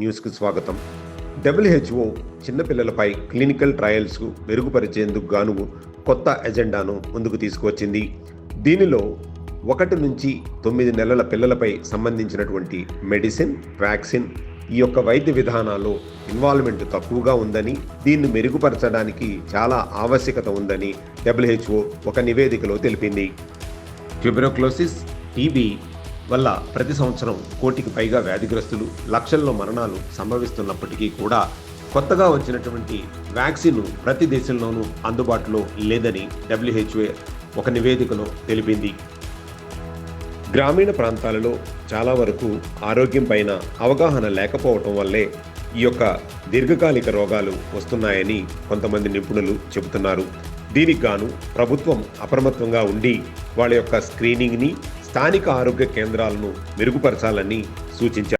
న్యూస్కు స్వాగతం. WHO చిన్నపిల్లలపై clinical ట్రయల్స్కు మెరుగుపరిచేందుకు గాను కొత్త ఎజెండాను ముందుకు తీసుకువచ్చింది. దీనిలో ఒకటి నుంచి తొమ్మిది నెలల పిల్లలపై సంబంధించినటువంటి మెడిసిన్ వ్యాక్సిన్ ఈ యొక్క వైద్య విధానాల్లో ఇన్వాల్వ్మెంట్ తక్కువగా ఉందని దీన్ని మెరుగుపరచడానికి చాలా ఆవశ్యకత ఉందని డబ్ల్యూహెచ్ఓ ఒక నివేదికలో తెలిపింది. ట్యూబెరోక్లోసిస్ టీబీ వల్ల ప్రతి సంవత్సరం కోటికి పైగా వ్యాధిగ్రస్తులు లక్షల్లో మరణాలు సంభవిస్తున్నప్పటికీ కూడా కొత్తగా వచ్చినటువంటి వ్యాక్సిన్ ప్రతి దేశంలోనూ అందుబాటులో లేదని డబ్ల్యూహెచ్ఓ ఒక నివేదికలో తెలిపింది. గ్రామీణ ప్రాంతాలలో చాలా వరకు ఆరోగ్యం పైన అవగాహన లేకపోవటం వల్లే ఈ యొక్క దీర్ఘకాలిక రోగాలు వస్తున్నాయని కొంతమంది నిపుణులు చెబుతున్నారు. దీనికి గాను ప్రభుత్వం అప్రమత్తంగా ఉండి వాళ్ళ యొక్క స్క్రీనింగ్ని స్థానిక ఆరోగ్య కేంద్రాలను మెరుగుపరచాలని సూచించారు.